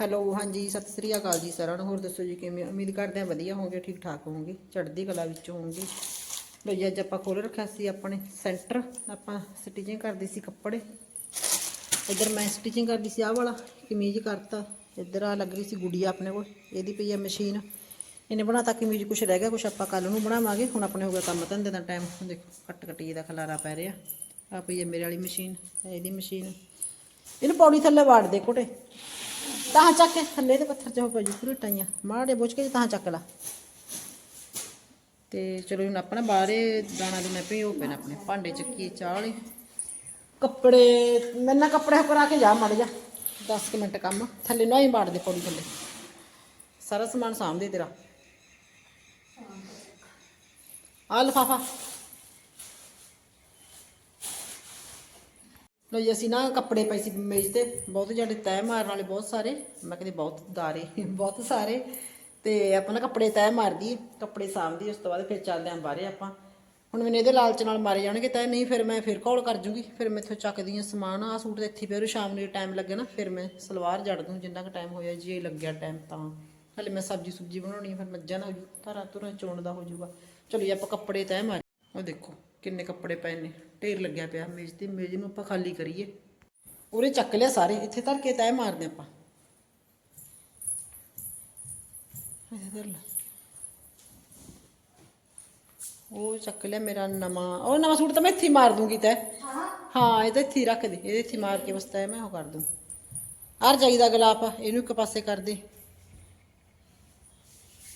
Hello ਹਾਂਜੀ, ਸਤਿ ਸ੍ਰੀ ਅਕਾਲ ਜੀ ਸਾਰਿਆਂ ਨੂੰ। ਹੋਰ ਦੱਸੋ ਜੀ ਕਿਵੇਂ? ਉਮੀਦ ਕਰਦੇ ਹਾਂ ਵਧੀਆ ਹੋਗੇ ਠੀਕ ਠਾਕ ਹੋਵੋਗੇ, ਚੜ੍ਹਦੀ ਕਲਾ ਵਿੱਚ ਹੋਵੋਗੇ। ਬਈ ਅੱਜ ਆਪਾਂ ਖੋਲ ਰੱਖਿਆ ਸੀ ਆਪਣੇ ਸੈਂਟਰ। ਆਪਾਂ ਸਟਿਚਿੰਗ ਕਰਦੇ ਸੀ ਕੱਪੜੇ। ਇੱਧਰ ਮੈਂ ਸਟਿਚਿੰਗ ਕਰਦੀ ਸੀ ਆਹ ਵਾਲਾ, ਕਮੀਜ਼ ਕਰਤਾ। ਇੱਧਰ ਆ ਲੱਗ ਰਹੀ ਸੀ ਗੁੜੀਆ ਆਪਣੇ ਕੋਲ। ਇਹਦੀ ਪਈ ਆ ਮਸ਼ੀਨ ਇਹਨੇ ਬਣਾਤਾ ਕਮੀਜ਼, ਕੁਛ ਰਹਿ ਗਿਆ, ਕੁਛ ਆਪਾਂ ਕੱਲ ਨੂੰ ਬਣਾਵਾਂਗੇ। ਹੁਣ ਆਪਣੇ ਹੋ ਗਿਆ ਕੰਮ ਧੰਦੇ ਦਾ ਟਾਈਮ ਦੇਖੋ, ਕੱਟ ਕੱਟੀ ਦਾ ਖਲਾਰਾ ਪੈ ਰਿਹਾ। ਆ ਪਈ ਆ ਮੇਰੇ ਵਾਲੀ ਮਸ਼ੀਨ ਇਹਦੀ ਮਸ਼ੀਨ ਇਹਨੂੰ ਪੌੜੀ ਥੱਲੇ ਵਾੜ ਦੇ ਕੋਟੇ ਤਾਂ ਚੱਕ ਕੇ ਥੱਲੇ ਦੇ ਪੱਥਰ ਚ ਹੋ ਪਈ ਪੂਰੀ ਟਾਈਆਂ ਮਾੜੇ ਬੁੱਝ ਕੇ ਤਾਂ ਚੱਕ ਲਾ। ਤੇ ਚਲੋ ਹੁਣ ਆਪਣਾ ਬਾਹਰੇ ਦਾਣਾ ਦੁਨਾ ਪਈ ਹੋ ਪੈਣਾ ਆਪਣੇ ਭਾਂਡੇ ਚੱਕੀ ਚਾਹ ਵਾਲੇ। ਕੱਪੜੇ ਮੈਨਾਂ ਕੱਪੜੇ ਕਰਾ ਕੇ ਜਾ ਮੜ ਜਾ 10 ਮਿੰਟ ਕੰਮ ਥੱਲੇ ਨਾ ਹੀ ਬਾੜ ਦੇ ਪੌੜੀ ਥੱਲੇ। ਸਾਰਾ ਸਮਾਨ ਸਾਂਭਦੇ ਤੇਰਾ। ਆ ਲਫਾਫਾ। ਲੋ ਜੀ, ਅਸੀਂ ਨਾ ਕੱਪੜੇ ਪਏ ਸੀ ਮੇਜ਼ ਤੇ, ਬਹੁਤ ਜਿਹੜੇ ਤੈਅ ਮਾਰਨ ਵਾਲੇ ਬਹੁਤ ਸਾਰੇ, ਮੈਂ ਕਹਿੰਦੀ ਬਹੁਤ ਦਾਰੇ, ਬਹੁਤ ਸਾਰੇ, ਤੇ ਆਪਾਂ ਨਾ ਕੱਪੜੇ ਤੈਅ ਮਾਰਦੀ, ਕੱਪੜੇ ਸਾਂਭਦੀ, ਉਸ ਤੋਂ ਬਾਅਦ ਫਿਰ ਚੱਲਦੇ ਆਂ ਬਾਹਰੇ ਆਪਾਂ। ਹੁਣ ਮੈਨੂੰ ਇਹਦੇ ਲਾਲਚ ਨਾਲ ਮਾਰੇ ਜਾਣਗੇ ਤਾਂ ਨਹੀਂ ਫਿਰ ਮੈਂ ਫਿਰ ਕਾਲ ਕਰ ਜੂਗੀ, ਫਿਰ ਮੈਂ ਇੱਥੋਂ ਚੱਕਦੀ ਹਾਂ ਸਮਾਨ ਆ ਸੂਟ ਤੇ ਇੱਥੇ ਪਿਆ ਸ਼ਾਮ ਨੂੰ ਟਾਈਮ ਲੱਗੇ ਨਾ, ਫਿਰ ਮੈਂ ਸਲਵਾਰ ਜੜ ਦੂੰ, ਜਿੰਨਾ ਕੁ ਟਾਈਮ ਹੋਇਆ ਜੀ, ਇਹ ਲੱਗਿਆ ਟਾਈਮ ਤਾਂ। ਹਲੇ ਮੈਂ ਸਬਜ਼ੀ ਸੁਬਜੀ ਬਣਾਉਣੀ ਫਿਰ ਮੱਝਾਂ ਦਾ ਹੋ ਜੂ, ਧਾਰਾ ਧੁਰਾ ਚੋਣ ਦਾ ਹੋ ਜੂਗਾ। ਚਲੋ ਜੀ, ਆਪਾਂ ਕੱਪੜੇ ਤੈਅ ਮਾਰ ਉਹ ਦੇਖੋ, ਕਿੰਨੇ ਕੱਪੜੇ ਪਏ ਨੇ। ਢੇਰ ਲੱਗਿਆ ਪਿਆ ਮੇਜ਼ ਤੇ ਮੇਜ਼ ਨੂੰ ਆਪਾਂ ਖਾਲੀ ਕਰੀਏ। ਉਰੇ ਚੱਕ ਲਿਆ ਸਾਰੇ ਇੱਥੇ ਧਰ ਕੇ ਤੈਅ ਮਾਰਦੇ ਆਪਾਂ। ਇੱਥੇ ਧਰ ਲੈ। ਉਹ ਚੱਕ ਲਿਆ ਮੇਰਾ ਨਵਾਂ ਉਹ ਨਵਾਂ ਸੂਟ ਤਾਂ ਮੈਂ ਇੱਥੇ ਮਾਰ ਦੂੰਗੀ ਤੈ ਹਾਂ ਇਹ ਤਾਂ ਇੱਥੇ ਰੱਖ ਦੇ ਇਹਦੇ ਇੱਥੇ ਮਾਰ ਕੇ ਬਸ ਤੈ ਮੈਂ ਉਹ ਕਰ ਦੂੰ। ਆਰ ਚਾਹੀਦਾ ਗਲਾਪ ਆ, ਇਹਨੂੰ ਇੱਕ ਪਾਸੇ ਕਰ ਦੇ।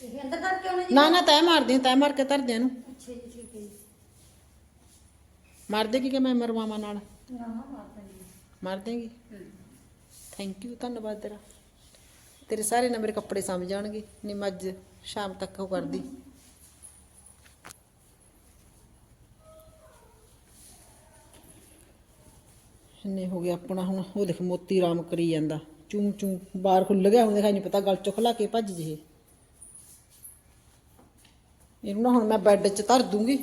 ਇਹ ਅੰਦਰ ਕਰਕੇ ਜੀ? ਨਾ ਨਾ ਤੈ ਮਾਰਦੇ ਤੈ ਮਾਰ ਕੇ ਇਹਨੂੰ ਠੀਕ ਹੈ ਜੀ ਮਾਰ ਦੇਗੀ ਕਿ ਮੈਂ ਮਰਵਾਵਾਂ ਨਾਲ? ਮਾਰ ਦੇਗੀ? ਥੈਂਕ ਯੂ ਧੰਨਵਾਦ ਤੇਰਾ। ਤੇਰੇ ਸਾਰੇ ਨਾ ਮੇਰੇ ਕੱਪੜੇ ਸਮਝ ਜਾਣਗੇ ਨਹੀਂ ਮੈਂ ਅੱਜ ਸ਼ਾਮ ਤੱਕ ਉਹ ਕਰਦੀ। ਨੇ ਹੋ ਗਿਆ ਆਪਣਾ ਹੁਣ। ਉਹ ਦੇਖ ਮੋਤੀ ਰਾਮ ਕਰੀ ਜਾਂਦਾ। ਚੂੰ ਚੂੰ ਬਾਹਰ ਖੁੱਲ ਗਿਆ। ਹੁਣ ਦਿਖਾਈ ਨਹੀਂ ਪਤਾ ਗਲ ਚੋਂ ਖਲਾ ਕੇ ਭੱਜ ਜੇ। ਇਹਨੂੰ ਨਾ ਹੁਣ ਮੈਂ ਬੈੱਡ 'ਚ ਧਰ ਦੂੰਗੀ।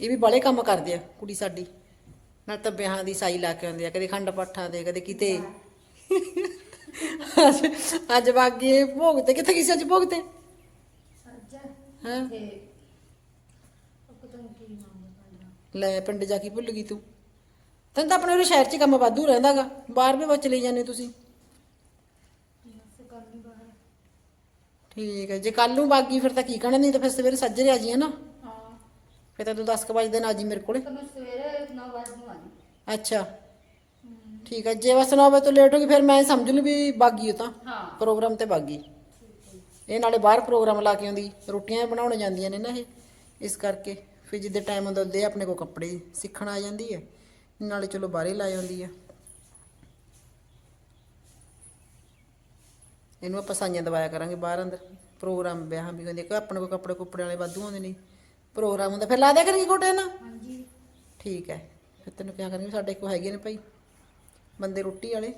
ਇਹ ਵੀ ਬੜੇ ਕੰਮ ਕਰਦੇ ਆ ਕੁੜੀ ਸਾਡੀ। ਨਾਲ ਤਾਂ ਵਿਆਹਾਂ ਦੀ ਸਾਈ ਲਾ ਕੇ ਆਉਂਦੇ ਆ ਕਦੇ ਖੰਡ ਪਾਠਾਂ ਦੇ ਕਦੇ ਕਿਤੇ। ਅੱਜ ਅੱਜ ਬਾਗੀ ਭੋਗ ਤੇ ਕਿੱਥੇ ਕਿਸੇ ਅੱਜ ਭੋਗ ਤੇ ਹਾਂ ਲੈ ਪਿੰਡ ਜਾ ਕੇ ਭੁੱਲ ਗਈ ਤੂੰ। ਤੈਨੂੰ ਤਾਂ ਆਪਣੇ ਉਰੇ ਸ਼ਹਿਰ 'ਚ ਕੰਮ ਵਾਧੂ ਰਹਿੰਦਾਗਾ। ਬਾਹਰ ਵੀ ਬੱਚ ਲਈ ਜਾਂਦੇ ਤੁਸੀਂ। ਠੀਕ ਹੈ ਜੇ ਕੱਲ ਨੂੰ ਬਾਗੀ ਫਿਰ ਤਾਂ ਕੀ ਕਹਿਣਾ ਨਹੀਂ ਤਾਂ ਫਿਰ ਸਵੇਰੇ ਸੱਜਰੇ ਆ ਜੀਏ ਨਾ? ਫਿਰ ਤਾਂ ਤੂੰ 10 ਕੁ ਵਜੇ ਦਿਨ ਆ ਜੀ ਮੇਰੇ ਕੋਲੇ। ਤਾਂ ਮੈਂ ਸਵੇਰੇ 9 ਵਜੇ ਨੂੰ ਆਣੀ ਅੱਛਾ। ਠੀਕ ਹੈ ਜੇ ਬਸ 9 ਵਜੇ ਤੋਂ ਲੇਟ ਹੋ ਗਈ ਫਿਰ ਮੈਂ ਸਮਝ ਲੂ ਵੀ ਬਾਗੀ ਹੋ ਤਾਂ। ਹਾਂ। ਪ੍ਰੋਗਰਾਮ ਤੇ ਬਾਗੀ। ਇਹ ਨਾਲੇ ਬਾਹਰ ਪ੍ਰੋਗਰਾਮ ਲਾ ਕੇ ਆਉਂਦੀ ਰੋਟੀਆਂ ਬਣਾਉਣ ਜਾਂਦੀਆਂ ਨੇ ਨਾ ਇਹ। ਇਸ ਕਰਕੇ ਫਿਰ ਜਿੱਦੇ ਟਾਈਮ ਹੁੰਦਾ ਉਹਦੇ ਆਪਣੇ ਕੋ ਕੱਪੜੇ ਸਿੱਖਣ ਆ ਜਾਂਦੀ ਹੈ ਨਾਲੇ ਚਲੋ ਬਾਹਰੇ ਲਾ ਜਾਂਦੀ ਹੈ ਇਹਨੂੰ ਆਪਾਂ ਸਾਈਆਂ ਦਵਾਇਆ ਕਰਾਂਗੇ ਬਾਹਰ ਅੰਦਰ। ਪ੍ਰੋਗਰਾਮ ਵਿਆਹਾਂ ਵੀ ਹੁੰਦੇ ਕਿ ਆਪਣੇ ਕੋ ਕੱਪੜੇ ਕੁੱਪੜੇ ਵਾਲੇ ਵਾਧੂ ਆਉਂਦੇ ਨੇ। ਪ੍ਰੋਗਰਾਮ ਹੁੰਦਾ ਫਿਰ ਲਾ ਦਿਆ ਕਰਾਂਗੇ ਕੋਟੇ ਨਾ ਹਾਂਜੀ। ਠੀਕ ਹੈ। ਫਿਰ ਤੈਨੂੰ ਕਿਹਾ ਕਰਾਂਗੇ ਸਾਡੇ ਕੋਲ ਹੈਗੇ ਨੇ ਭਾਈ ਬੰਦੇ ਰੋਟੀ ਵਾਲੇ।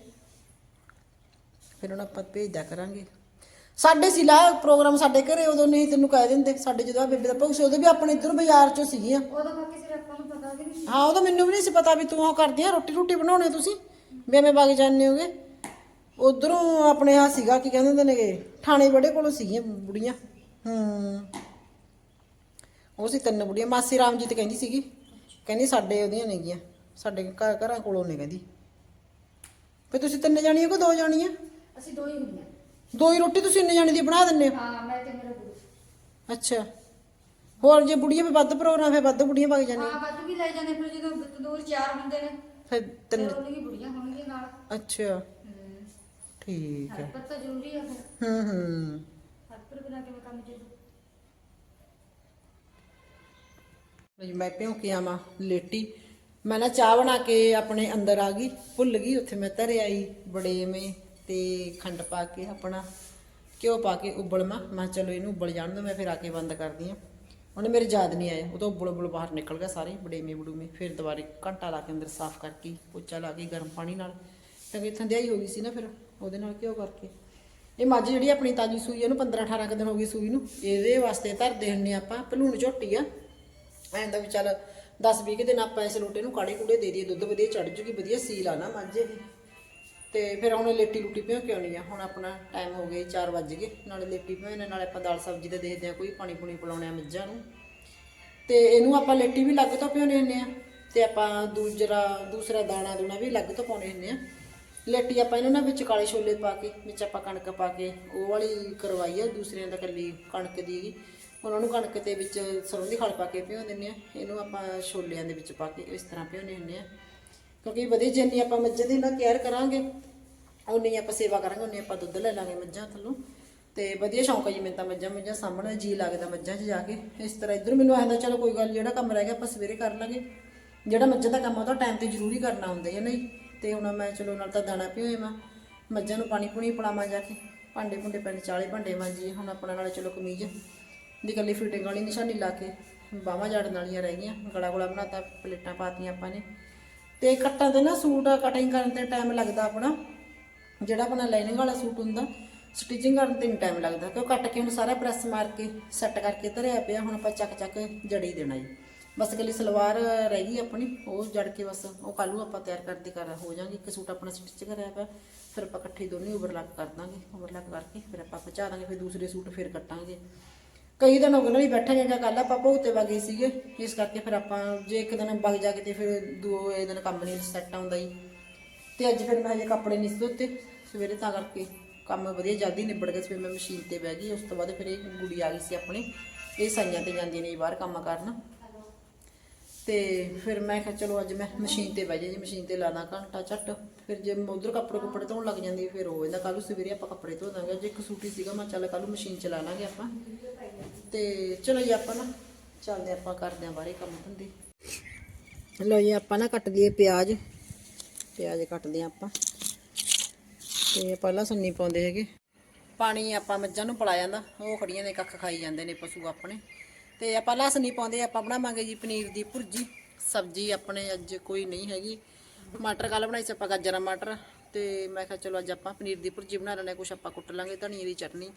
ਫਿਰ ਉਹਨਾਂ ਆਪਾਂ ਭੇਜ ਦਿਆ ਕਰਾਂਗੇ। ਸਾਡੇ ਸੀ ਲਾ ਪ੍ਰੋਗਰਾਮ ਸਾਡੇ ਘਰੇ ਉਦੋਂ ਨਹੀਂ ਤੈਨੂੰ ਕਹਿ ਦਿੰਦੇ ਸਾਡੇ ਜਦੋਂ ਆ ਬੇਬੇ ਦਾ ਭੋਗ ਸੀ ਉਦੋਂ ਵੀ ਆਪਣੇ ਇੱਧਰ ਬਾਜ਼ਾਰ ਚੋਂ ਸੀਗੀਆਂ। ਉਦੋਂ ਬਾਕੀ ਸਿਰ ਆਪਾਂ ਨੂੰ ਪਤਾ ਵੀ ਨਹੀਂ ਸੀ। ਹਾਂ ਉਦੋਂ ਮੈਨੂੰ ਵੀ ਨਹੀਂ ਸੀ ਪਤਾ ਵੀ ਤੂੰ ਉਹ ਕਰਦੀ ਆ ਰੋਟੀ ਰੋਟੀ ਬਣਾਉਣੇ ਤੁਸੀਂ? ਵੀ ਐਵੇਂ ਵਗ ਜਾਂਦੇ ਹੋਗੇ। ਉਧਰੋਂ ਆਪਣੇ ਆ ਸੀਗਾ ਕੀ ਕਹਿੰਦੇ ਹੁੰਦੇ ਨੇਗੇ ਥਾਣੇ ਬੜੇ ਕੋਲੋਂ ਸੀਗੀਆਂ ਬੁੜੀਆਂ। ਹੂੰ। ਉਹ ਸੀ ਤਿੰਨ ਬੁੜੀਆਂ ਮਾਸੀ ਰਾਮਜੀਤ ਕਹਿੰਦੀ ਸੀਗੀ ਕਹਿੰਦੀ ਸਾਡੇ ਉਹਦੀਆਂ ਨੇਗੀਆਂ ਸਾਡੇ ਘਰ ਘਰਾਂ ਕੋਲੋਂ ਨੇ ਕਹਿੰਦੀ। ਫੇ ਤੁਸੀਂ ਤਿੰਨ ਜਾਣੀਆਂ ਕੋ ਦੋ ਜਾਣੀਆਂ? ਅਸੀਂ ਦੋ ਹੀ ਹੁੰਦੇ ਦੋ ਹੀ ਰੋਟੀ ਤੁਸੀਂ ਇੰਨੇ ਜਾਣੀ ਦੀ ਬਣਾ ਦਿੰਦੇ ਹੋ? ਹਾਂ ਮੈਂ ਤੇ ਮੇਰਾ ਗੁਰੂ ਅੱਛਾ। ਹੋਰ ਜੇ ਬੁੜੀਆਂ ਫੇ ਵੱਧ ਪ੍ਰੋਗਰਾਮ ਫੇ ਵੱਧ ਬੁੜੀਆਂ ਵਗ ਜਾਂਦੀਆਂ ਹਾਂ ਬਾਜੂ ਵੀ ਲੈ ਜਾਂਦੇ ਫਿਰ ਜਦੋਂ ਤੰਦੂਰ ਚਾਰ ਹੁੰਦੇ ਨੇ ਫਿਰ ਤਿੰਨ ਫਿਰ ਉਹਨੂੰ ਵੀ ਬੁੜੀਆਂ ਹੋਣਗੀਆਂ ਨਾਲ। ਅੱਛਾ। ਹੂੰ। ਠੀਕ ਹੈ। ਹਰ ਪਤਾ ਜ਼ਰੂਰੀ ਆ ਫਿਰ। ਹੂੰ ਹੂੰ। ਹਰ ਪਰ ਬਣਾ ਕੇ ਕੰਮ ਚੱਲੂ? ਜੀ ਮੈਂ ਭਿਉਂ ਕੇ ਆਵਾਂ ਲੇਟੀ। ਮੈਂ ਨਾ ਚਾਹ ਬਣਾ ਕੇ ਆਪਣੇ ਅੰਦਰ ਆ ਗਈ ਭੁੱਲ ਗਈ ਉੱਥੇ ਮੈਂ ਧਰ ਆਈ ਬੜੇਵੇਂ ਤੇ ਖੰਡ ਪਾ ਕੇ ਆਪਣਾ ਘਿਓ ਪਾ ਕੇ ਉਬਲ ਮੈਂ। ਕਿਹਾ ਚਲੋ ਇਹਨੂੰ ਉਬਲ ਜਾਣ ਦੋ ਮੈਂ ਫਿਰ ਆ ਕੇ ਬੰਦ ਕਰਦੀ ਆ। ਉਹਨੇ ਮੇਰੇ ਯਾਦ ਨਹੀਂ ਆਇਆ ਉਹ ਤਾਂ ਉਬਲ ਉਬਲ ਬਾਹਰ ਨਿਕਲ ਗਿਆ ਸਾਰੇ ਬੜੇਵੇਂ ਬੜੂਵੇਂ। ਫਿਰ ਦੁਬਾਰੇ ਘੰਟਾ ਲਾ ਕੇ ਅੰਦਰ ਸਾਫ਼ ਕਰਕੇ ਪੋਚਾ ਲਾ ਕੇ ਗਰਮ ਪਾਣੀ ਨਾਲ। ਕਿਉਂਕਿ ਥੰਦਿਆਈ ਹੋ ਗਈ ਸੀ ਨਾ ਫਿਰ ਉਹਦੇ ਨਾਲ ਘਿਓ ਕਰਕੇ। ਇਹ ਮੱਝ ਜਿਹੜੀ ਆਪਣੀ ਤਾਜੀ ਸੂਈ ਆ, ਇਹਨੂੰ 15 18 ਕੁ ਦਿਨ ਹੋ ਗਈ ਸੂਈ ਨੂੰ। ਇਹਦੇ ਵਾਸਤੇ ਧਰਦੇ ਹੁੰਨੇ ਆਪਾਂ ਭਲੂਣ ਝੋਟੀ ਆ। ਐਂ ਦਾ ਵੀ ਚੱਲ 10 20 ਦਿਨ ਆਪਾਂ ਇਸ ਲੋਟੇ ਨੂੰ ਕਾੜੇ ਕੂੜੇ ਦੇ ਦਈਏ, ਦੁੱਧ ਵਧੀਆ ਚੜ ਜੂਗੀ, ਵਧੀਆ ਸੀਲ ਆ ਨਾ ਮਾਝੇ ਦੀ ਤੇ ਫਿਰ ਹੁਣ ਲੇਟੀ ਲੁੱਟੀ ਪਿਓ ਕਿਉਂ ਨਹੀਂ ਆ। ਹੁਣ ਆਪਣਾ ਟਾਈਮ ਹੋ ਗਿਆ 4 ਵੱਜ ਗਏ, ਨਾਲੇ ਲੇਟੀ ਪਿਓ ਨੇ ਨਾਲੇ ਆਪਾਂ ਦਾਲ ਸਬਜ਼ੀ ਦਾ ਦੇਖਦੇ ਆ ਕੋਈ ਪਾਣੀ ਪੂਣੀ ਪਿਲਾਉਣੇ ਆ ਮੱਝਾਂ ਨੂੰ। ਤੇ ਇਹਨੂੰ ਆਪਾਂ ਲੇਟੀ ਵੀ ਲੱਗ ਤੋਂ ਪਿਉਨੇ ਹੁੰਦੇ ਆ, ਤੇ ਆਪਾਂ ਦੂਜਰਾ, ਦੂਸਰਾ ਦਾਣਾ ਦੂਣਾ ਵੀ ਲੱਗ ਤੋਂ ਪਾਉਣੇ ਹੁੰਦੇ ਆ। ਲੇਟੀ ਆਪਾਂ ਇਹਨਾਂ ਨਾਲ ਵਿੱਚ ਕਾਲੇ ਛੋਲੇ ਪਾ ਕੇ, ਵਿੱਚ ਆਪਾਂ ਕਣਕ ਪਾ ਕੇ, ਉਹ ਵਾਲੀ ਕਰਵਾਈ ਆ, ਦੂਸਰਿਆਂ ਦਾ ਕੱਲੀ ਕਣਕ ਦੀ ਉਹਨਾਂ ਨੂੰ ਕਣਕ ਦੇ ਵਿੱਚ ਸਰੋਂ ਦੀ ਖਲ ਪਾ ਕੇ ਭਿਓ ਦਿੰਦੇ ਆ ਇਹਨੂੰ ਆਪਾਂ ਛੋਲਿਆਂ ਦੇ ਵਿੱਚ ਪਾ ਕੇ ਇਸ ਤਰ੍ਹਾਂ ਭਿਓਨੇ ਹੁੰਦੇ ਆ ਕਿਉਂਕਿ ਵਧੀਆ ਜਿੰਨੀ ਆਪਾਂ ਮੱਝਾਂ ਦੀ ਨਾ ਕੇਅਰ ਕਰਾਂਗੇ ਉਨੀ ਆਪਾਂ ਸੇਵਾ ਕਰਾਂਗੇ ਉਨੀ ਆਪਾਂ ਦੁੱਧ ਲੈ ਲਾਂਗੇ ਮੱਝਾਂ ਥੱਲੋਂ। ਤੇ ਵਧੀਆ ਸ਼ੌਂਕ ਹੈ ਜੀ ਮੈਨੂੰ ਤਾਂ ਮੱਝਾਂ ਮੱਝਾਂ ਸਾਹਮਣੇ ਜੀ ਲੱਗਦਾ ਮੱਝਾਂ 'ਚ ਜਾ ਕੇ। ਇਸ ਤਰ੍ਹਾਂ ਇੱਧਰ ਮੈਨੂੰ ਆਂਦਾ ਚਲੋ ਕੋਈ ਗੱਲ ਨੀ, ਜਿਹੜਾ ਕੰਮ ਰਹਿ ਗਿਆ ਆਪਾਂ ਸਵੇਰੇ ਕਰ ਲਾਂਗੇ। ਜਿਹੜਾ ਮੱਝਾਂ ਦਾ ਕੰਮ ਆਉਂਦਾ ਉਹ ਟਾਈਮ ਤੇ ਜ਼ਰੂਰੀ ਕਰਨਾ ਹੁੰਦਾ ਹੈ ਨਹੀਂ? ਤੇ ਹੁਣ ਮੈਂ ਚਲੋ ਨਾਲ ਤਾਂ ਦਾਣਾ ਪਿਓਏ ਮੈਂ ਮੱਝਾਂ ਨੂੰ ਪਾਣੀ ਪੂਣੀ ਪਿਲਾਵਾਂ ਜਾ ਕੇ। ਭਾਂਡੇ ਭੁੰਡੇ ਪੈਣ ਚਾਲੇ ਭਾਂਡੇ ਮਾਂਜੀਏ। ਹੁਣ ਆਪਣਾ ਨਾਲ ਚਲੋ ਕਮੀਜ਼ ਦੀ ਕੱਲੀ ਫਿਟਿੰਗ ਵਾਲੀ ਨਿਸ਼ਾਨੀ ਲਾ ਕੇ ਬਾਹਾਂ ਜੜਨ ਵਾਲੀਆਂ ਰਹਿ ਗਈਆਂ, ਗਲਾ ਗੁਲਾ ਬਣਾਤਾ, ਪਲੇਟਾਂ ਪਾਤੀਆਂ ਆਪਾਂ ਨੇ। ਤੇ ਕੱਟਾਂ ਤੇ ਨਾ ਸੂਟ ਕਟਿੰਗ ਕਰਨ ਤੇ ਟਾਈਮ ਲੱਗਦਾ ਆਪਣਾ। ਜਿਹੜਾ ਆਪਣਾ ਲਾਈਨਿੰਗ ਵਾਲਾ ਸੂਟ ਹੁੰਦਾ ਸਟਿਚਿੰਗ ਕਰਨ ਤੇ ਨਹੀਂ ਟਾਈਮ ਲੱਗਦਾ, ਕਿਉਂ ਕੱਟ ਕੇ ਹੁਣ ਸਾਰਾ ਪ੍ਰੈਸ ਮਾਰ ਕੇ ਸੈੱਟ ਕਰਕੇ ਧਰਿਆ ਪਿਆ, ਹੁਣ ਆਪਾਂ ਚੱਕ ਚੱਕ ਜੜੀ ਦੇਣਾ ਜੀ। ਬਸ ਇਕੱਲੀ ਸਲਵਾਰ ਰਹਿ ਗਈ ਆਪਣੀ, ਉਹ ਜੜ ਕੇ ਬਸ, ਉਹ ਕੱਲ੍ਹ ਨੂੰ ਆਪਾਂ ਤਿਆਰ ਕਰਦੇ ਕਰ, ਹੋ ਜਾਾਂਗੇ ਇੱਕ ਸੂਟ ਆਪਣਾ ਸਟਿਚ ਕਰਿਆ ਪਿਆ, ਫਿਰ ਆਪਾਂ ਇਕੱਠੇ ਦੋਨੇ ਓਵਰਲੈਪ ਕਰ ਦਾਂਗੇ ਓਵਰਲੈਪ ਕਰਕੇ ਫਿਰ ਆਪਾਂ ਪਹੁੰਚਾ ਦਾਂਗੇ, ਫਿਰ ਦੂਸਰੇ ਸੂਟ ਫਿਰ ਕੱਟਾਂਗੇ। ਕਈ ਦਿਨ ਹੋ ਗਏ ਨਾ ਵੀ ਬੈਠਾਂਗੇ ਜਾਂ ਕੱਲ ਆਪਾਂ ਭੋਗ ਤੇ ਵਗੇ ਸੀਗੇ, ਇਸ ਕਰਕੇ ਫਿਰ ਆਪਾਂ ਜੇ ਇੱਕ ਦਿਨ ਵਗ ਜਾ ਕੇ ਤੇ ਫਿਰ ਦੂਏ ਦਿਨ ਕੰਮ ਨਹੀਂ ਸੈੱਟ ਆਉਂਦਾ ਜੀ। ਤੇ ਅੱਜ ਫਿਰ ਮੈਂ ਹਜੇ ਕੱਪੜੇ ਨਹੀਂ ਸੀ ਧੋਤੇ, ਸਵੇਰੇ ਤਾਂ ਕਰਕੇ ਕੰਮ ਵਧੀਆ ਜਲਦੀ ਨਿਬੜ ਗਿਆ ਫਿਰ ਮੈਂ ਮਸ਼ੀਨ ਤੇ ਬਹਿ ਗਈ, ਉਸ ਤੋਂ ਬਾਅਦ ਫਿਰ ਇਹ ਗੁੜੀ ਆ ਗਈ ਸੀ ਆਪਣੇ, ਇਹ ਸਾਈਆਂ ਤੇ ਜਾਂਦੀਆਂ ਨੇ ਜੀ ਬਾਹਰ ਕੰਮ ਕਰਨ। ਤੇ ਫਿਰ ਮੈਂ ਕਿਹਾ ਚਲੋ ਅੱਜ ਮੈਂ ਮਸ਼ੀਨ ਤੇ ਬਹਿ ਜਾ ਜੀ ਮਸ਼ੀਨ ਤੇ ਲਾਣਾ ਘੰਟਾ ਝੱਟ। ਫਿਰ ਜੇ ਉਧਰ ਕੱਪੜੇ ਕੁੱਪੜੇ ਧੋਣ ਲੱਗ ਜਾਂਦੀ, ਫਿਰ ਹੋ ਜਾਂਦਾ ਕੱਲ ਸਵੇਰੇ ਆਪਾਂ ਕੱਪੜੇ ਧੋ ਦਾਂਗੇ ਜੇ ਇੱਕ ਸੂਟੀ ਸੀਗਾ, ਮੈਂ ਚੱਲ ਕੱਲ ਨੂੰ ਮਸ਼ੀਨ ਚਲਾ ਲਾਂਗੇ ਆਪਾਂ। ਤੇ ਚਲੋ ਜੀ ਆਪਾਂ ਨਾ ਚੱਲਦੇ ਆਪਾਂ ਕਰਦੇ ਆਂ ਬਾਰੇ ਕੰਮ ਧੰਦੇ। ਲਓ ਜੀ, ਆਪਾਂ ਨਾ ਕੱਟ ਲਈਏ ਪਿਆਜ਼। ਪਿਆਜ਼ ਕੱਟਦੇ ਆਂ ਆਪਾਂ। ਤੇ ਪਹਿਲਾਂ ਸੰਨੀ ਪਾਉਂਦੇ ਹੈਗੇ। ਪਾਣੀ ਆਪਾਂ ਮੱਝਾਂ ਨੂੰ ਪਿਲਾ ਜਾਂਦਾ। ਉਹ ਖੜੀਆਂ ਨੇ, ਕੱਖ ਖਾਈ ਜਾਂਦੇ ਨੇ ਪਸ਼ੂ ਆਪਣੇ। ਤੇ ਆਪਾਂ ਲਸਣ ਨਹੀਂ ਪਾਉਂਦੇ ਆਪਾਂ ਬਣਾਵਾਂਗੇ ਜੀ ਪਨੀਰ ਦੀ ਭੁਰਜੀ। ਸਬਜ਼ੀ ਆਪਣੇ ਅੱਜ ਕੋਈ ਨਹੀਂ ਹੈਗੀ। ਮਟਰ ਕੱਲ ਬਣਾਈ ਸੀ ਆਪਾਂ, ਗਾਜਰਾਂ ਮਟਰ। ਤੇ ਮੈਂ ਕਿਹਾ ਚਲੋ ਅੱਜ ਆਪਾਂ ਪਨੀਰ ਦੀ ਭੁਰਜੀ ਬਣਾ ਲੈਣੇ ਕੁਛ ਆਪਾਂ ਕੁੱਟ ਲਾਂਗੇ ਧਨੀਏ ਦੀ ਚਟਨੀ।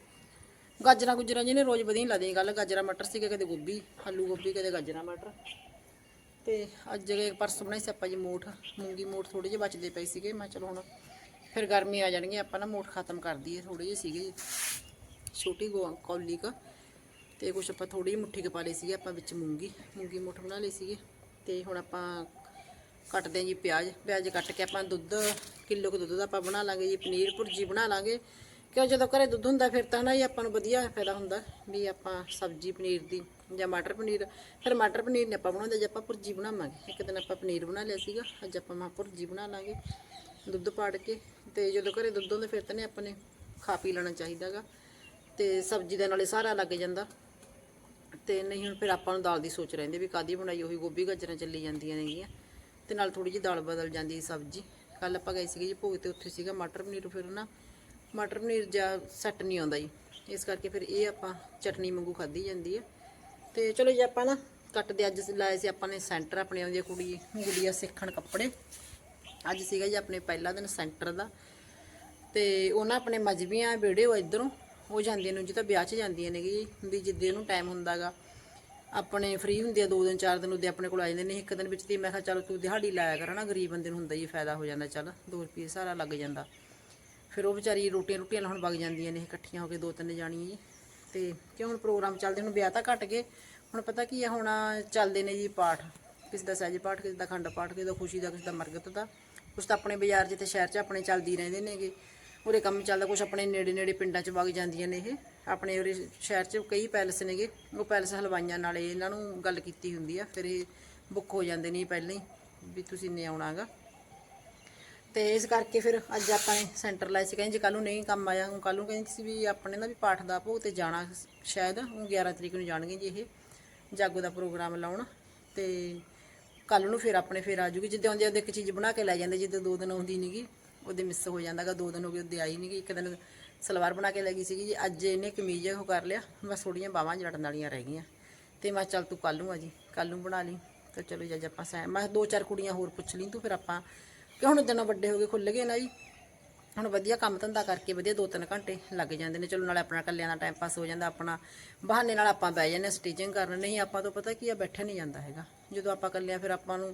ਗਾਜਰਾਂ ਗੁਜਰਾਂ ਜਿਹਨੇ ਰੋਜ਼ ਵਧੀਆ ਹੀ ਲੱਗਦੀਆਂ ਗੱਲ ਗਾਜਰਾਂ ਮਟਰ ਸੀਗੇ, ਕਦੇ ਗੋਭੀ, ਆਲੂ ਗੋਭੀ, ਕਦੇ ਗਾਜਰਾਂ ਮਟਰ। ਤੇ ਅੱਜ ਜਿਹੜੇ ਪਰਸੋਂ ਬਣਾਈ ਸੀ ਆਪਾਂ ਜੀ ਮੋਠ, ਮੂੰਗੀ ਮੋਠ ਥੋੜੇ ਜਿਹੇ ਬਚਦੇ ਪਏ ਸੀਗੇ, ਮੈਂ ਚਲੋ ਹੁਣ ਫਿਰ ਗਰਮੀ ਆ ਜਾਣਗੇ, ਆਪਾਂ ਨਾ ਮੋਠ ਖਤਮ ਕਰ ਦਈਏ ਥੋੜੇ ਜਿਹੇ ਸੀਗੇ। ਛੋਟੀ ਗੋ ਕੌਲੀ ਕ, ਤੇ ਕੁਛ ਆਪਾਂ ਥੋੜੀ ਜਿਹੀ ਮੁੱਠੀ ਕ ਪਾ ਲਈ ਸੀਗੇ, ਆਪਾਂ ਵਿੱਚ ਮੂੰਗੀ ਮੂੰਗੀ ਮੁੱਠ ਬਣਾ ਲਈ ਸੀਗੇ। ਤੇ ਹੁਣ ਆਪਾਂ ਕੱਟਦੇ ਹਾਂ ਜੀ ਪਿਆਜ਼ ਪਿਆਜ਼ ਕੱਟ ਕੇ ਆਪਾਂ ਦੁੱਧ, ਕਿਲੋ ਕੁ ਦੁੱਧ ਦਾ ਆਪਾਂ ਬਣਾ ਲਾਂਗੇ ਜੀ, ਪਨੀਰ ਭੁਰਜੀ ਬਣਾ ਲਾਂਗੇ। ਕਿਉਂ ਜਦੋਂ ਘਰੇ ਦੁੱਧ ਹੁੰਦਾ ਫਿਰ ਤਾਂ ਨਾ ਜੀ ਆਪਾਂ ਨੂੰ ਵਧੀਆ ਫਾਇਦਾ ਹੁੰਦਾ ਵੀ ਆਪਾਂ ਸਬਜ਼ੀ ਪਨੀਰ ਦੀ ਜਾਂ ਮਟਰ ਪਨੀਰ, ਫਿਰ ਮਟਰ ਪਨੀਰ ਨੇ ਆਪਾਂ ਬਣਾਉਂਦੇ, ਜੇ ਆਪਾਂ ਭੁਰਜੀ ਬਣਾਵਾਂਗੇ। ਇੱਕ ਦਿਨ ਆਪਾਂ ਪਨੀਰ ਬਣਾ ਲਿਆ ਸੀਗਾ, ਅੱਜ ਆਪਾਂ ਮਾ ਭੁਰਜੀ ਬਣਾ ਲਾਂਗੇ, ਦੁੱਧ ਪਾੜ ਕੇ। ਤੇ ਜਦੋਂ ਘਰੇ ਦੁੱਧ ਹੁੰਦਾ ਫਿਰ ਤਾਂ ਨੇ ਆਪਾਂ ਨੇ ਖਾ ਪੀ ਲੈਣਾ ਚਾਹੀਦਾਗਾ ਤੇ ਸਬਜ਼ੀ ਦੇ ਨਾਲੇ ਸਾਰਾ ਲੱਗ ਜਾਂਦਾ। ਤੇ ਨਹੀਂ ਹੁਣ ਫਿਰ ਆਪਾਂ ਨੂੰ ਦਾਲ ਦੀ ਸੋਚ ਰਹਿੰਦੀ ਵੀ ਕਾਦੀ ਬਣਾਈ, ਉਹੀ ਗੋਭੀ ਗਾਜਰਾਂ ਚੱਲੀ ਜਾਂਦੀਆਂ ਨੇਗੀਆਂ। ਤੇ ਨਾਲ ਥੋੜੀ ਜਿਹੀ ਦਾਲ ਬਦਲ ਜਾਂਦੀ ਸਬਜ਼ੀ। ਕੱਲ ਆਪਾਂ ਗਏ ਸੀਗੇ ਜੀ ਭੋਗ ਤੇ, ਉੱਥੇ ਸੀਗਾ ਮਟਰ ਪਨੀਰ ਫਿਰ ਨਾ ਮਟਰ ਪਨੀਰ ਜਾਂ ਸੈੱਟ ਨਹੀਂ ਆਉਂਦਾ ਜੀ। ਇਸ ਕਰਕੇ ਫਿਰ ਇਹ ਆਪਾਂ ਚਟਨੀ ਵਾਂਗੂ ਖਾਧੀ ਜਾਂਦੀ ਹੈ। ਤੇ ਚਲੋ ਜੀ ਆਪਾਂ ਨਾ ਕੱਟਦੇ ਅੱਜ ਲਾਏ ਸੀ ਆਪਾਂ ਨੇ ਸੈਂਟਰ ਆਪਣੇ ਆਉਂਦੀ ਕੁੜੀ ਗੁੜੀਆ ਸਿੱਖਣ ਕੱਪੜੇ। ਅੱਜ ਸੀਗਾ ਜੀ ਆਪਣੇ ਪਹਿਲਾ ਦਿਨ ਸੈਂਟਰ ਦਾ। ਤੇ ਉਹਨਾਂ ਆਪਣੇ ਮਜਬੀਆਂ ਵੀਡੀਓ ਇਧਰੋਂ ਉਹ ਜਾਂਦੀਆਂ ਨੇ ਜਿੱਦਾਂ ਵਿਆਹ 'ਚ ਜਾਂਦੀਆਂ ਨੇ ਜੀ, ਵੀ ਜਿੱਦੇ ਨੂੰ ਟਾਈਮ ਹੁੰਦਾਗਾ। ਆਪਣੇ ਫ੍ਰੀ ਹੁੰਦੇ ਆ ਦੋ ਦਿਨ, ਚਾਰ ਦਿਨ ਉਹਦੇ ਆਪਣੇ ਕੋਲ ਆ ਜਾਂਦੇ ਨੇ। ਇੱਕ ਦਿਨ ਵਿੱਚ ਤੇ ਮੈਂ ਕਿਹਾ ਚੱਲ ਤੂੰ ਦਿਹਾੜੀ ਲਾਇਆ ਕਰ ਨਾ, ਗਰੀਬ ਬੰਦੇ ਨੂੰ ਹੁੰਦਾ ਜੀ ਫਾਇਦਾ ਹੋ ਜਾਂਦਾ, ਚੱਲ 2 ਰੁਪਏ ਸਾਰਾ ਲੱਗ ਜਾਂਦਾ। ਫਿਰ ਉਹ ਵਿਚਾਰੀ ਰੋਟੀਆਂ ਰੋਟੀਆਂ ਲਾਉਣ ਵਗ ਜਾਂਦੀਆਂ ਨੇ, ਇਕੱਠੀਆਂ ਹੋ ਕੇ ਦੋ ਤਿੰਨ ਜਾਣੀਆਂ ਜੀ। ਤੇ ਕਿਉਂ ਹੁਣ ਪ੍ਰੋਗਰਾਮ ਚੱਲਦੇ, ਹੁਣ ਵਿਆਹ ਤਾਂ ਘਟ ਗਏ, ਹੁਣ ਪਤਾ ਕੀ ਆ, ਹੁਣ ਚੱਲਦੇ ਨੇ ਜੀ ਪਾਠ। ਕਿਸੇ ਦਾ ਸਹਿਜ ਪਾਠ, ਕਿਸੇ ਦਾ ਖੰਡ ਪਾਠ, ਕਿਸੇ ਦਾ ਖੁਸ਼ੀ ਦਾ, ਕਿਸੇ ਦਾ ਮਰਗਤ ਦਾ। ਕੁਛ ਤਾਂ ਆਪਣੇ ਬਾਜ਼ਾਰ 'ਚ ਤੇ ਸ਼ਹਿਰ 'ਚ ਆਪਣੇ ਚੱਲਦੀ ਰਹਿੰਦੇ ਨੇਗੇ ਉਰੇ ਕੰਮ ਚੱਲਦਾ, ਕੁਛ ਆਪਣੇ ਨੇੜੇ ਨੇੜੇ ਪਿੰਡਾਂ 'ਚ ਵਗ ਜਾਂਦੀਆਂ ਨੇ ਇਹ। ਆਪਣੇ ਉਰੇ ਸ਼ਹਿਰ 'ਚ ਕਈ ਪੈਲਸ ਨੇਗੇ ਉਹ ਪੈਲਸ ਹਲਵਾਈਆਂ ਨਾਲ ਇਹਨਾਂ ਨੂੰ ਗੱਲ ਕੀਤੀ ਹੁੰਦੀ ਆ, ਫਿਰ ਇਹ ਬੁੱਕ ਹੋ ਜਾਂਦੇ ਨੇ ਪਹਿਲਾਂ ਹੀ, ਵੀ ਤੁਸੀਂ ਨੇ ਆਉਣਾਗਾ ਤੇ ਇਸ ਕਰਕੇ ਫਿਰ ਅੱਜ ਆਪਾਂ ਨੇ ਸੈਂਟਰ ਲਾਇਆ ਸੀ। ਕਹਿੰਦੇ ਜੇ ਕੱਲ ਨੂੰ ਨਹੀਂ ਕੰਮ ਆਇਆ। ਹੁਣ ਕੱਲ ਨੂੰ ਕਹਿੰਦੀ ਸੀ ਵੀ ਆਪਣੇ ਨਾ ਵੀ ਪਾਠ ਦਾ ਭੋਗ ਤੇ ਜਾਣਾ ਸ਼ਾਇਦ ਹੁਣ 11 ਤਰੀਕ ਨੂੰ ਜਾਣਗੇ ਜੀ ਇਹ ਜਾਗੋ ਦਾ ਪ੍ਰੋਗਰਾਮ ਲਾਉਣ। ਤੇ ਕੱਲ ਨੂੰ ਫਿਰ ਆਪਣੇ ਫਿਰ ਆ ਜੂਗੀ। ਜਿੱਦਾਂ ਆਉਂਦੇ ਉਹਦੇ ਇੱਕ ਚੀਜ਼ ਬਣਾ ਕੇ ਲੈ ਜਾਂਦੇ, ਜਿੱਦਾਂ ਦੋ ਦਿਨ ਆਉਂਦੀ ਨਹੀਂਗੀ ਉਹਦੇ ਮਿਸ ਹੋ ਜਾਂਦਾਗਾ, ਦੋ ਦਿਨ ਹੋ ਗਏ ਉਹਦੇ ਆਈ ਨਹੀਂਗੀ ਇੱਕ ਦਿਨ ਸਲਵਾਰ ਬਣਾ ਕੇ ਲੈ ਗਈ ਸੀਗੀ ਜੀ। ਅੱਜ ਇਹਨੇ ਕਮੀਜ਼ ਉਹ ਕਰ ਲਿਆ। ਬਸ ਥੋੜੀਆਂ ਬਾਹਾਂ ਜੜਨ ਵਾਲੀਆਂ ਰਹਿ ਗਈਆਂ। ਤੇ ਮੈਂ ਕਿਹਾ ਚੱਲ ਤੂੰ ਕੱਲ ਨੂੰ ਆ ਜੀ। ਕੱਲ ਨੂੰ ਬਣਾ ਲਈ। ਤੇ ਚਲੋ ਜੀ, ਅੱਜ ਆਪਾਂ ਸੈਂ ਮੈਂ ਦੋ ਚਾਰ ਕੁੜੀਆਂ ਹੋਰ ਪੁੱਛ ਲਈ ਤੂੰ, ਫਿਰ ਆਪਾਂ ਕਿ ਹੁਣ ਦਿਨ ਵੱਡੇ ਹੋ ਗਏ ਖੁੱਲ ਗਏ ਨਾ ਜੀ। ਹੁਣ ਵਧੀਆ ਕੰਮ ਧੰਦਾ ਕਰਕੇ ਵਧੀਆ 2-3 ਘੰਟੇ ਲੱਗ ਜਾਂਦੇ ਨੇ। ਚਲੋ, ਨਾਲੇ ਆਪਣਾ ਕੱਲਿਆਂ ਦਾ ਟਾਈਮ ਪਾਸ ਹੋ ਜਾਂਦਾ, ਆਪਣਾ ਬਹਾਨੇ ਨਾਲ ਆਪਾਂ ਬਹਿ ਜਾਂਦੇ ਸਟਿਚਿੰਗ ਕਰਨ। ਨਹੀਂ, ਆਪਾਂ ਤੋਂ ਪਤਾ ਕੀ ਆ ਬੈਠਾ ਨਹੀਂ ਜਾਂਦਾ ਹੈਗਾ। ਜਦੋਂ ਆਪਾਂ ਕੱਲਿਆਂ ਫਿਰ ਆਪਾਂ ਨੂੰ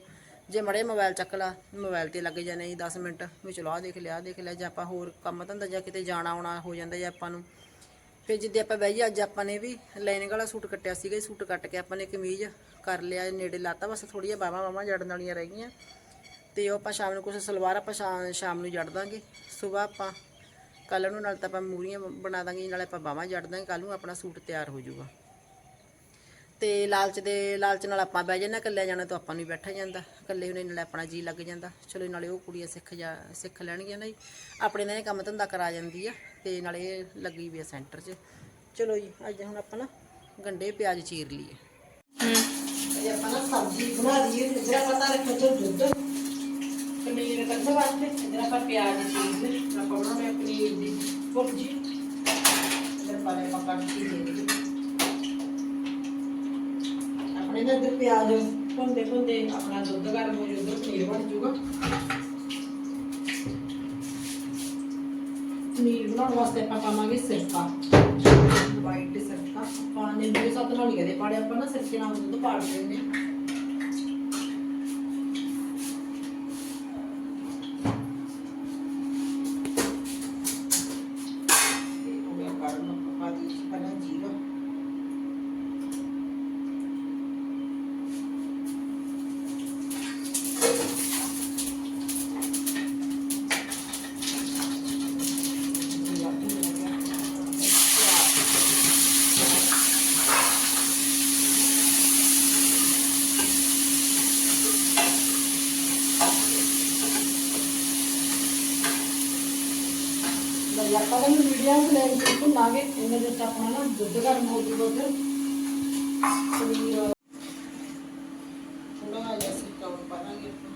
ਜੇ ਮੜੇ ਮੋਬਾਈਲ ਚੱਕ ਲਾ ਮੋਬਾਈਲ ਤੇ ਲੱਗ ਜਾਂਦੇ ਜੀ 10 ਮਿੰਟ। ਵੀ ਚਲੋ, ਆਹ ਦੇਖ ਲਿਆ, ਆਹ ਦੇਖ ਲਿਆ, ਜਾਂ ਆਪਾਂ ਹੋਰ ਕੰਮ ਧੰਦਾ, ਜਾਂ ਕਿਤੇ ਜਾਣਾ ਆਉਣਾ ਹੋ ਜਾਂਦਾ ਜਾਂ ਆਪਾਂ ਨੂੰ। ਫਿਰ ਜਿੱਦੇ ਆਪਾਂ ਬਹਿ ਅੱਜ ਆਪਾਂ ਨੇ ਵੀ ਲਾਈਨਿੰਗ ਵਾਲਾ ਸੂਟ ਕੱਟਿਆ ਸੀਗਾ ਸੂਟ ਕੱਟ ਕੇ ਆਪਾਂ ਨੇ ਕਮੀਜ਼ ਕਰ ਲਿਆ, ਨੇੜੇ ਲਾਤਾ, ਬਸ ਥੋੜੀਆਂ ਬਾਹਾਂ ਬਾਹਾਂ ਜੜਨ ਵਾਲੀਆਂ ਰਹਿ ਗਈਆਂ। ਤੇ ਉਹ ਆਪਾਂ ਸ਼ਾਮ ਨੂੰ ਕੁਛ ਸਲਵਾਰ ਆਪਾਂ ਸ਼ਾਮ ਨੂੰ ਜੜ ਦਾਂਗੇ। ਸਵੇਰ ਆਪਾਂ ਕੱਲ ਨੂੰ ਨਾਲ ਤਾਂ ਆਪਾਂ ਮੂਰੀਆਂ ਬਣਾ ਦਾਂਗੇ ਨਾਲੇ ਆਪਾਂ ਬਾਹਾਂ ਜੜ ਦਾਂਗੇ ਕੱਲ ਨੂੰ ਆਪਣਾ ਸੂਟ ਤਿਆਰ ਹੋ ਜਾਊਗਾ। ਤੇ ਲਾਲਚ ਦੇ ਲਾਲਚ ਨਾਲ ਆਪਾਂ ਬਹਿ ਜਾਂਦੇ ਇਕੱਲੇ ਜਾਣਾ ਤਾਂ ਆਪਾਂ ਨੂੰ ਹੀ ਬੈਠਾ ਜਾਂਦਾ। ਇਕੱਲੇ ਹੁਣੇ ਨਾਲੇ ਆਪਣਾ ਜੀ ਲੱਗ ਜਾਂਦਾ। ਚਲੋ ਨਾਲੇ ਉਹ ਕੁੜੀਆਂ ਸਿੱਖ ਜਾ ਸਿੱਖ ਲੈਣਗੀਆਂ ਨਾ ਜੀ ਆਪਣੇ ਨਾਲ ਕੰਮ ਧੰਦਾ ਕਰਾ ਜਾਂਦੀ ਆ ਤੇ ਨਾਲੇ ਲੱਗੀ ਵੀ ਆ ਸੈਂਟਰ 'ਚ। ਚਲੋ ਜੀ ਅੱਜ ਹੁਣ ਆਪਾਂ ਨਾ ਗੰਡੇ ਪਿਆਜ਼ ਚੀਰ ਲਈਏ। ਇਹ ਆਪਾਂ ਨਾ ਸਬਜ਼ੀ ਬਣਾ ਦਈਏ ਜਿਹੜਾ ਪਤਾ ਰੱਖੋ ਤੋਂ ਦੁੱਧ ਪਨੀਰ ਕੱਢਣ ਵਾਸਤੇ ਜਿਹੜਾ ਆਪਾਂ ਪਿਆਜ਼ ਚੀਜ਼ ਆਪਾਂ ਬਣਾਉਣੇ ਪਨੀਰ ਦੀ ਭੁਰਜੀ। ਇਧਰ ਪਾਲੇ ਆਪਾਂ ਕੱਟ ਕੇ ਦੇ ਦਈਏ ਆਪਣੇ ਨਾ ਇਧਰ ਪਿਆਜ਼ ਭੁੰਦੇ ਭੁੰਦੇ ਆਪਣਾ ਦੁੱਧ ਗਰਮ ਹੋ ਜਾਊਗਾ ਪਨੀਰ ਬਣ ਜਾਊਗਾ। ਪਨੀਰ ਬਣਾਉਣ ਵਾਸਤੇ ਆਪਾਂ ਪਾਵਾਂਗੇ ਸਿਰਕਾ। ਵਾਈਟ ਸਿਰਕਾ। ਆਪਾਂ ਨੇ ਮੇਰੇ ਸਾਥ ਨਾਲ ਨਹੀਂ ਕਦੇ ਪਾੜਿਆ, ਆਪਾਂ ਨਾ ਸਿਰਕੇ ਨਾਲ ਦੁੱਧ ਪਾੜ ਦਿੰਦੇ ਹਾਂ ਤੇ ਹੋ ਗਿਆ ਕਾੜਨ ਆਪਾਂ ਪਾ ਦੀ ਪਹਿਲਾਂ ਜੀਰਾ ਜੀਰਾ ਭੁੰਨ ਗਿਆ। ਪਿਆਜ਼ ਬਈ ਆਪਾਂ ਨੇ ਵੀਡੀਓ ਭੁੰਨਾਂਗੇ ਇਹਨਾਂ ਦੇ ਤਾਂ ਆਪਣਾ ਨਾ ਦੁੱਧ ਗਰਮ ਹੋ ਜੂਗਾ ਫਿਰ ਪਨੀਰ ਥੋੜਾ ਜਿਹਾ ਸਿਰਕਾ ਉਹ ਪਾਵਾਂਗੇ ਆਪਾਂ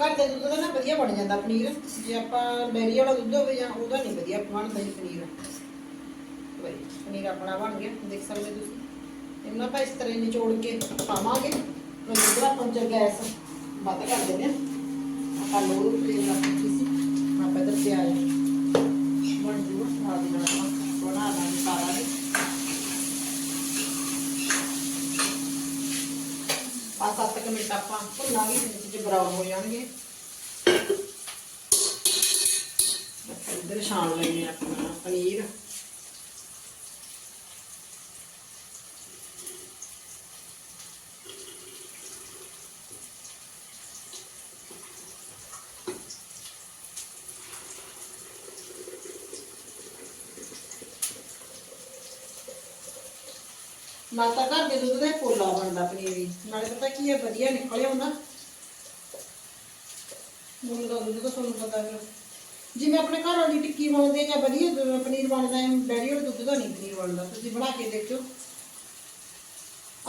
ਘਰ ਦੇ ਦੁੱਧ ਦਾ ਨਾ ਵਧੀਆ ਬਣ ਜਾਂਦਾ ਪਨੀਰ ਜੇ ਆਪਾਂ ਡੈਰੀ ਵਾਲਾ ਦੁੱਧ ਹੋਵੇ ਜਾਂ ਉਹਦਾ ਨਹੀਂ ਵਧੀਆ ਬਣਦਾ ਜੀ ਪਨੀਰ ਬਈ ਪਨੀਰ ਆਪਣਾ ਬਣ ਗਿਆ। ਦੇਖ ਸਕਦੇ ਤੁਸੀਂ ਇਹਨੂੰ ਆਪਾਂ ਇਸ ਤਰ੍ਹਾਂ ਨਿਚੋੜ ਕੇ ਪਾਵਾਂਗੇ ਦੁੱਧ ਦਾ ਚ ਗੈਸ। ਵੱਧ ਕਰ ਦਿੰਦੇ ਹਾਂ ਆਪਾਂ ਲੋਹ ਫਲੇਮ ਰੱਖੀ ਸੀ ਆਪਾਂ ਇਧਰ ਪਿਆਜ਼ ਬਣ ਜੂਗਾ ਨਾਲ ਦੀ ਨਾਲ ਆਪਾਂ ਬਣਾ ਲਾਂਗੇ ਸਾਰਾ ਜੀ ਪੰਜ ਸੱਤ ਕੁ ਮਿੰਟ ਆਪਾਂ ਭੁੰਨਾਂਗੇ ਤੇ ਚ ਬਰਾਊਨ ਹੋ ਜਾਣਗੇ ਆਪਾਂ ਇਧਰ ਛਾਣ ਲੈਣੇ ਆਪਣਾ ਪਨੀਰ ਨਾਲ ਤਾਂ ਘਰ ਦੇ ਦੁੱਧ ਦਾ ਹੀ ਪੋਲਾ ਬਣਦਾ ਪਨੀਰ ਵੀ ਨਾਲੇ ਪਤਾ ਕੀ ਹੈ, ਵਧੀਆ ਨਿਕਲਿਆ ਹੁੰਦਾ। ਮੁੱਲ ਦਾ ਦੁੱਧ ਤਾਂ ਤੁਹਾਨੂੰ ਪਤਾ ਹੈ ਜਿਵੇਂ ਆਪਣੇ ਘਰ ਵਾਲੀ ਟਿੱਕੀ ਬਣਦੀ ਹੈ ਜਾਂ ਵਧੀਆ ਦੁੱਧ- ਪਨੀਰ ਬਣਦਾ ਹੈ ਡੈਡੀ ਵਾਲੇ ਦੁੱਧ ਦਾ ਨਹੀਂ ਪਨੀਰ ਬਣਦਾ। ਤੁਸੀਂ ਬਣਾ ਕੇ ਦੇਖਿਓ।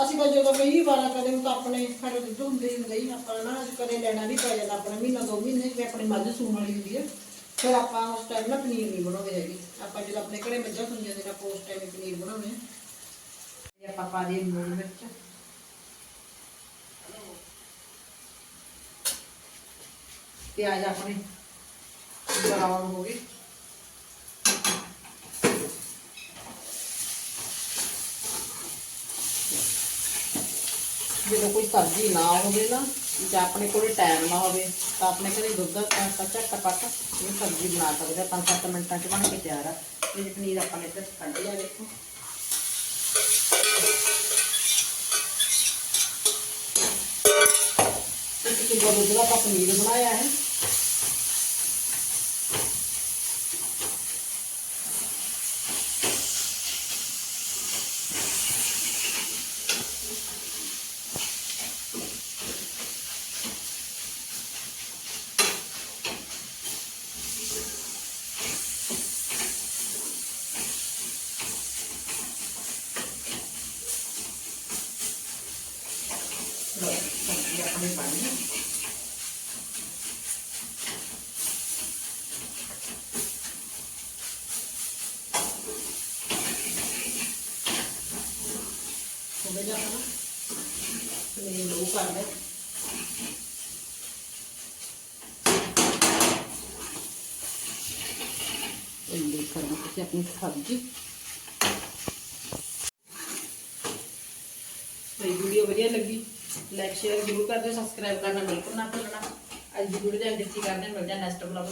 ਅਸੀਂ ਤਾਂ ਜਦੋਂ ਕਈ ਵਾਰ ਕਦੇ ਤਾਂ ਆਪਣੇ ਸਾਡੇ ਦੁੱਧ ਹੁੰਦੇ ਹੀ ਹੁੰਦੇ ਹੀ ਆਪਾਂ ਨਾ ਕਦੇ ਲੈਣਾ ਵੀ ਪੈ ਜਾਂਦਾ ਆਪਣਾ ਮਹੀਨਾ, ਦੋ ਮਹੀਨੇ ਜਿਵੇਂ ਆਪਣੀ ਮੱਝ ਸੂਣ ਵਾਲੀ ਹੁੰਦੀ ਹੈ। ਫਿਰ ਆਪਾਂ ਉਸ ਟਾਈਮ ਨਾ ਪਨੀਰ ਨਹੀਂ ਬਣਾਉਂਦੇ ਹੈਗੇ। ਆਪਾਂ ਜਦੋਂ ਆਪਣੇ ਘਰੇ ਮੱਝਾਂ ਹੁੰਦੀਆਂ ਨੇ ਆਪਾਂ ਉਸ ਟਾਈਮ ਹੀ ਪਨੀਰ ਬਣਾਉਂਦੇ ਹਾਂ। ਇਹ ਆਪਾਂ ਪਾ ਦੇ ਲੂਣ ਮਿਰਚ। ਪਿਆਜ਼ ਆਪਣੇ ਬਰਾਊਨ ਹੋ ਗਏ। ਜਦੋਂ ਕੋਈ ਸਬਜ਼ੀ ਨਾ ਹੋਵੇ ਨਾ, ਜਾਂ ਆਪਣੇ ਕੋਲੇ ਟਾਈਮ ਨਾ ਹੋਵੇ, ਤਾਂ ਆਪਣੇ ਘਰੇ ਦੁੱਧ ਆਪਾਂ ਝੱਟ ਪੱਟ ਇਹ ਸਬਜ਼ੀ ਬਣਾ ਸਕਦੇ ਹਾਂ। 5-7 ਮਿੰਟਾਂ 'ਚ ਬਣ ਕੇ ਤਿਆਰ ਆ। ਇਹ ਪਨੀਰ ਆਪਾਂ ਨੇ ਇੱਧਰ ਕੱਢ ਲਿਆ ਦੇਖੋ ਇੱਕ ਕਿਲੋ ਦੁੱਧ ਦਾ ਆਪਾਂ ਪਨੀਰ ਬਣਾਇਆ ਹੈ ਲਓ, ਸਬਜ਼ੀ ਆਪਣੀ ਬਣ ਗਈ ਹੋ ਗਿਆ ਆਪਣਾ ਫਲੇਮ ਲੋ ਕਰ ਲੈ ਇਹ ਦੇਖ ਕਰਨਾ ਤੁਸੀਂ ਆਪਣੀ ਸਬਜ਼ੀ ਤੇ ਵੀਡੀਓ ਵਧੀਆ ਲੱਗੀ ਲਾਈਕ ਸ਼ੇਅਰ ਜ਼ਰੂਰ ਕਰ ਦਿਓ ਸਬਸਕ੍ਰਾਈਬ ਕਰਨਾ ਬਿਲਕੁਲ ਨਾ ਭੁੱਲਣਾ ਅੱਜ ਦੀ ਵੀਡੀਓ ਦੇ ਅੰਦਰ ਕੀ ਕਰਦੇ ਹਾਂ ਮਿਲਦੇ ਹਾਂ ਨੈਕਸਟ ਵਲੌਗ